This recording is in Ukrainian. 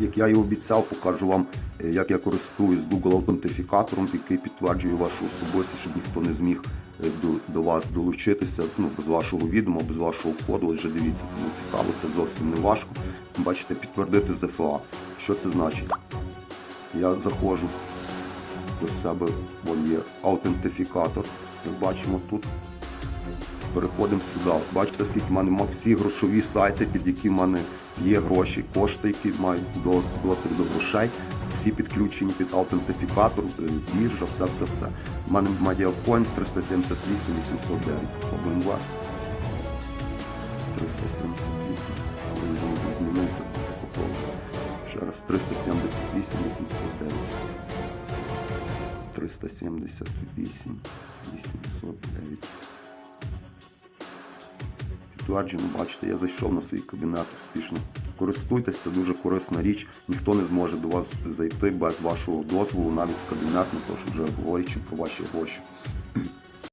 Як я і обіцяв, покажу вам, е, як я користуюсь Google аутентифікатором, який підтверджує вашу особистість, щоб ніхто не зміг е, до, до вас долучитися ну, без вашого відома, без вашого коду. Отже, дивіться, кому цікаво, це зовсім не важко. Бачите, підтвердити ЗФА. Що це значить? Я заходжу до себе, вон є аутентифікатор. Як бачимо тут. Переходимо сюди. Бачите, скільки в мене мав всі грошові сайти, під які в мене є гроші, кошти, які мають до, доступ до грошей. Всі підключені під аутентифікатор, е, біржа, все, все, все. У мене Mediacoin 378 809. Пробуємо вас. 378. Але він змінився. Попробуємо. Ще раз 378 809. 378 809. Підтверджено, бачите, я зайшов на свій кабінет успішно. Користуйтесь, це дуже корисна річ. Ніхто не зможе до вас зайти без вашого дозволу, навіть в кабінет, на те, що вже говорячи про ваші гроші.